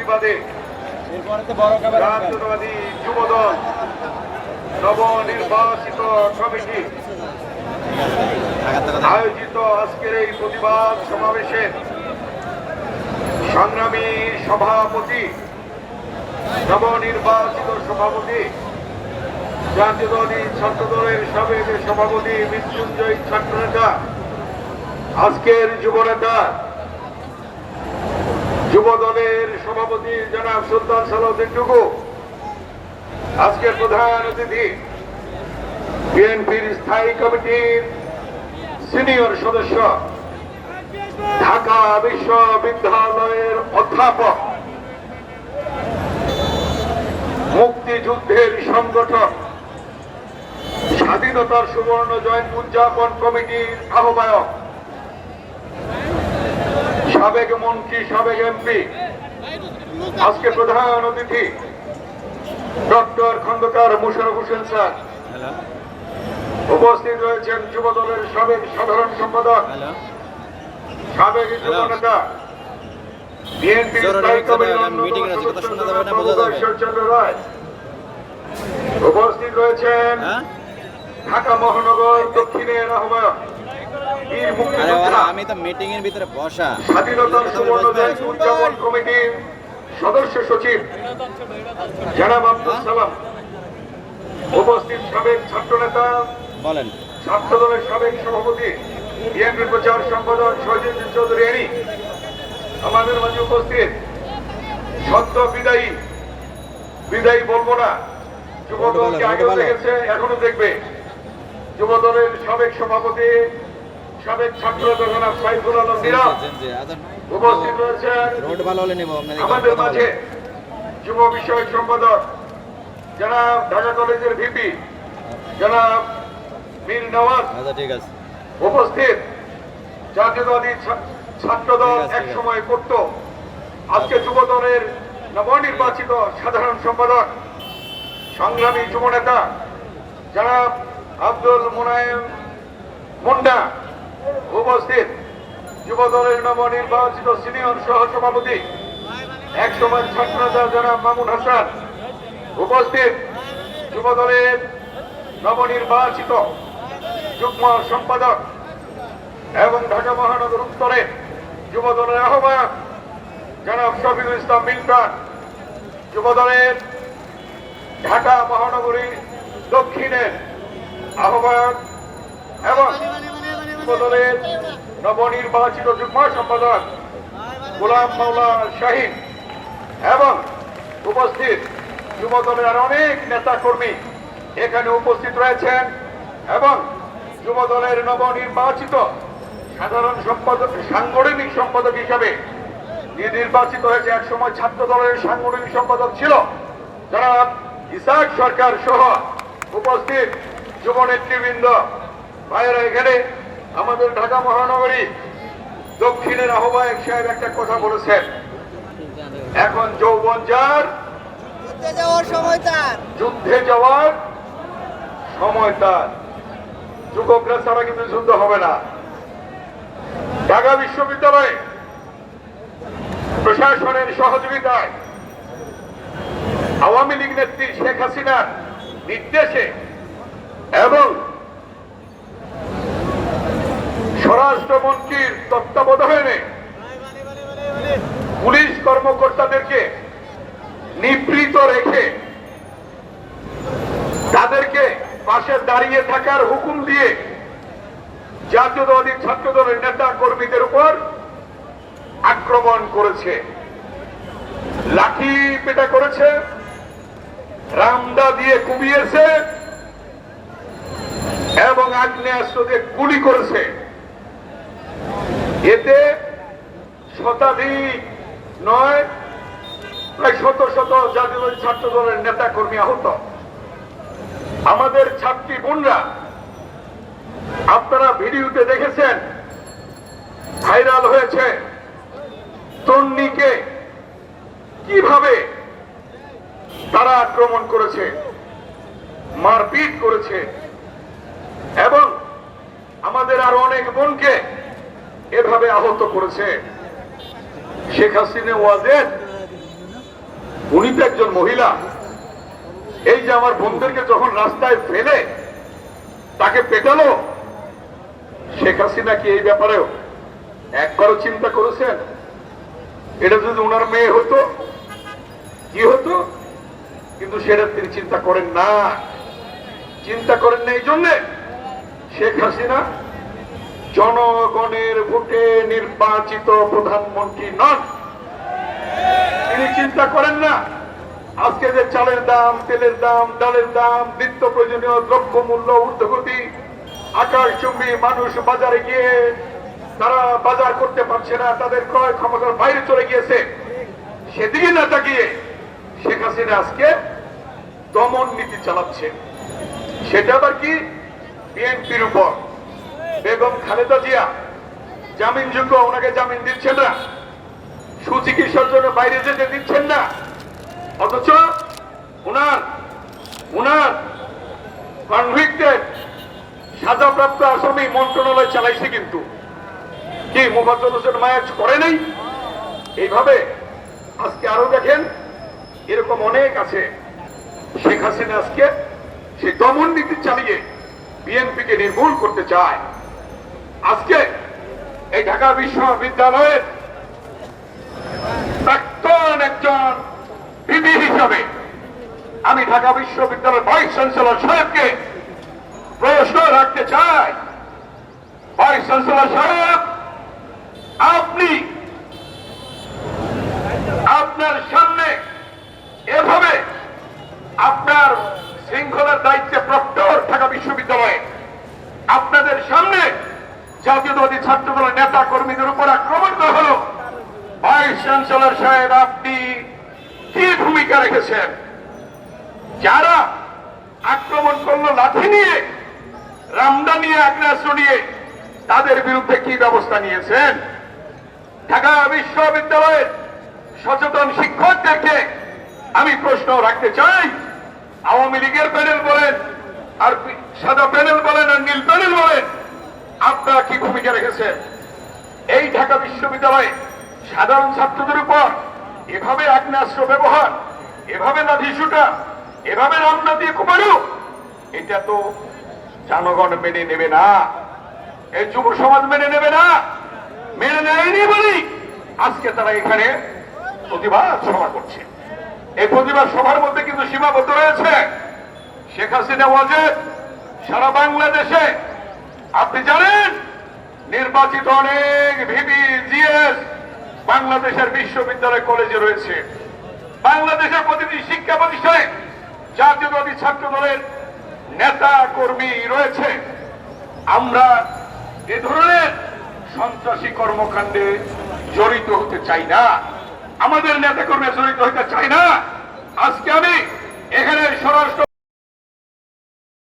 প্রতিবাদে জাতীয়তাবাদী যুবদল নবনির্বাচিত কমিটি আয়োজিত আজকের এই প্রতিবাদ সমাবেশে সংগ্রামী সভাপতি নবনির্বাচিত সভাপতি জাতীয়তাবাদী ছাত্রদলের সাবেক সভাপতি মৃত্যুঞ্জয় ছাত্রনেতা আজকের যুবনেতা যুব দলের সভাপতি জনাব সুলতান সালাউদ্দিন টুকু। আজকের প্রধান অতিথি, বিএনপির স্থায়ী কমিটির সিনিয়র সদস্য, ঢাকা বিশ্ববিদ্যালয়ের অধ্যাপক, মুক্তিযুদ্ধের সংগঠক, স্বাধীনতার সুবর্ণ জয়ন্তী উদযাপন কমিটির আহ্বায়ক সাবেক মন্ত্রী সাবেক এমপি। আজকে প্রধান অতিথি ডক্টর খন্দকার মুশারফ হোসেন স্যার। উপস্থিত রয়েছেন যুব দলের সাবেক সাধারণ সম্পাদক সাবেক যুব নেতা উপস্থিত রয়েছেন হ্যাঁ। ঢাকা মহানগর দক্ষিণের আহ্বায়ক আরে ওরা আমি তো মিটিং এর ভিতরে বসা। স্বাধীনতার সুবর্ণ উদযাপন কমিটির সদস্য সচিব জনাব আব্দুল সালাম। উপস্থিত সাবেক ছাত্রনেতা বলেন। ছাত্র দলের সাবেক সভাপতি বিএনপি প্রচার সম্পাদক সজিদ চৌধুরী আনি আমাদের মাঝে উপস্থিত সদ্য বিদায়ী বিদায়ী বলব না যুব দলকে আগেও দেখেছে এখনও দেখবে। যুব দলের সাবেক সভাপতি সাবেক ছাত্র সাইফুল আলম উপস্থিত রয়েছেন রোড ভালো হলে নেব আমাদের মাঝে যুব বিষয়ক সম্পাদক জনাব ঢাকা কলেজের ভিপি জনাব মীর নওয়াজ আচ্ছা ঠিক আছে। উপস্থিত। জাতীয়তাবাদী এক সময় করত। আজকে যুব দলের নবনির্বাচিত সাধারণ সম্পাদক সংগ্রামী যুব নেতা জনাব আব্দুল মুনায়েম মুন্ডা উপস্থিত যুব দলের নবনির্বাচিত সিনিয়র সহ সভাপতি এক সময় ছাত্রনেতা জনাব মামুন হাসান। উপস্থিত যুব দলের নবনির্বাচিত যুগ্ম সম্পাদক এবং ঢাকা মহানগর উত্তরে যুব দলের আহ্বায়ক জনাব শফিকুল ইসলাম মিল্টন যুব দলের ঢাকা মহানগরী দক্ষিণের আহ্বায়ক দলের নবনির্বাচিত যুগ্ম সম্পাদক গোলাম মাওলা শাহিন এবং উপস্থিত যুব দলের অনেক নেতা কর্মী এখানে উপস্থিত রয়েছেন এবং যুব দলের নবনির্বাচিত সাধারণ সম্পাদক, সাংগঠনিক সম্পাদক হিসাবে নির্বাচিত হয়েছে এক সময় ছাত্র দলের সাংগঠনিক সম্পাদক ছিল যারা ইসাক সরকার সহ উপস্থিত যুব নেতৃবৃন্দ ভাইয়েরা, এখানে আমাদের ঢাকা মহানগরী দক্ষিণের আহ্বায়ক সাহেব একটা কথা বলেছেন। এখন যৌবন যার ঘুরতে যাওয়ার সময় তার। যুদ্ধে যাওয়ার সময় তার। যুবকরা ছাড়া কিন্তু যুদ্ধ হবে না। ঢাকা বিশ্ববিদ্যালয়ে প্রশাসনের সহযোগিতায় আওয়ামী লীগ নেত্রী শেখ হাসিনার নির্দেশে এবং স্বরাষ্ট্রমন্ত্রীর তত্ত্বাবধানে পুলিশ কর্মকর্তাদেরকে নিবৃত রেখে তাদেরকে পাশে দাঁড়িয়ে থাকার হুকুম দিয়ে জাতীয়তাবাদী ছাত্র দলের নেতা কর্মীদের উপর আক্রমণ করেছে। লাঠি পেটা করেছে রামদা দিয়ে কুবিয়েছে এবং আগ্নেয়াস্ত্র দিয়ে গুলি করেছে। এতে শতাধিক নয়, প্রায় শত শত জাতীয় ছাত্র দলের নেতা কর্মী আহত। আমাদের ছাত্রী বোনরা, আপনারা ভিডিওতে দেখেছেন, ভাইরাল হয়েছে। তন্নিকে কীভাবে তারা আক্রমণ করেছে, মারপিট করেছে, এবং আমাদের আরও অনেক বোনকে এভাবে আহত করেছে শেখ হাসিনা ওয়াজেদ। উনি তো একজন মহিলা। এই যে আমার বোনদেরকে যখন রাস্তায় ফেলে তাকে পেটালো, শেখ হাসিনা কি এই ব্যাপারেও একবারও চিন্তা করেছেন? এটা যদি ওনার মেয়ে হতো, কি হতো? কিন্তু সেটা তিনি চিন্তা করেন না। চিন্তা করেন না, এই জন্যে শেখ হাসিনা জনগণের ভোটে নির্বাচিত প্রধানমন্ত্রী নন। তিনি চিন্তা করেন না, আজকে যে চালের দাম, তেলের দাম, ডালের দাম, নিত্য প্রয়োজনীয় দ্রব্য মূল্য ঊর্ধ্বগতি, আকাশচুম্বী মানুষ বাজারে গিয়ে তারা বাজার করতে পারছে না, তাদের ক্রয় ক্ষমতার বাইরে চলে গিয়েছে। সেদিকে না তাকিয়ে শেখ হাসিনা আজকে দমন নীতি চালাচ্ছে। সেটা আবার কি? বিএনপির উপর। বেগম খালেদা জিয়া জামিনযোগ্য ওনাকে জামিন দিচ্ছেন না। সুচিকিৎসার জন্য বাইরে যেতে দিচ্ছেন না। অথচ উনার উনার কনভিক্টেড সাজাপ্রাপ্ত আসামি মন্ত্রণালয় চালাইছে কিন্তু। কি, মুফাজ্জল হোসেন মায়াজ করে নাই? এইভাবে আজকে আরও দেখেন, এরকম অনেক আছে। শেখ হাসিনা আজকে সেই দমন নীতি চালিয়ে বিএনপিকে নির্মূল করতে চায়। আজকে এই ঢাকা বিশ্ববিদ্যালয়ের প্রাক্তন একজন বিধি হিসাবে আমি ঢাকা বিশ্ববিদ্যালয়ের ভাইস চ্যান্সেলর সাহেবকে প্রশ্ন রাখতে চাই। ভাইস চ্যান্সেলর সাহেব, আপনি আপনার সামনে এভাবে আপনার শৃঙ্খলার দায়িত্বে প্রক্টর ঢাকা বিশ্ববিদ্যালয়ে আপনাদের সামনে জাতীয়তাবাদী ছাত্র দলের নেতা কর্মীদের উপর আক্রমণ করা হলো ভাইস চ্যান্সেলর সাহেব আপনি কি ভূমিকা রেখেছেন? যারা আক্রমণ করল লাঠি নিয়ে রামদা নিয়ে আগ্রাস্য নিয়ে, তাদের বিরুদ্ধে কি ব্যবস্থা নিয়েছেন? ঢাকা বিশ্ববিদ্যালয়ের সচেতন শিক্ষকদেরকে আমি প্রশ্ন রাখতে চাই। আওয়ামী লীগের প্যানেল বলেন, আর সাদা প্যানেল বলেন, আর নীল প্যানেল বলেন, আপনারা কি ভূমিকা রেখেছেন? এই ঢাকা বিশ্ববিদ্যালয়ে সাধারণ ছাত্রদের উপর এভাবে আগ্নেয়াস্ত্র ব্যবহার, এভাবে লাঠি শুটা এভাবে রান্না দিয়ে কুমারু, এটা তো জনগণ মেনে নেবে না। এই যুব সমাজ মেনে নেবে না। মেনে নেয়নি বলি আজকে তারা এখানে প্রতিবাদ সভা করছে। এই প্রতিবাদ সভার মধ্যে কিন্তু সীমাবদ্ধ রয়েছে। শেখ হাসিনা ওয়াজেদ, সারা বাংলাদেশে, আপনি জানেন, নির্বাচিত অনেক ভিবি জিএস বাংলাদেশের বিশ্ববিদ্যালয় কলেজে রয়েছে। বাংলাদেশের প্রতিটি শিক্ষা প্রতিষ্ঠানে জাতীয়বাদী ছাত্র দলের নেতা কর্মী রয়েছে। আমরা এ ধরনের সন্ত্রাসী কর্মকাণ্ডে জড়িত হতে চাই না। আমাদের নেতা কর্মী জড়িত হতে চাই না। আজকে আমি এখানে স্বরাষ্ট্র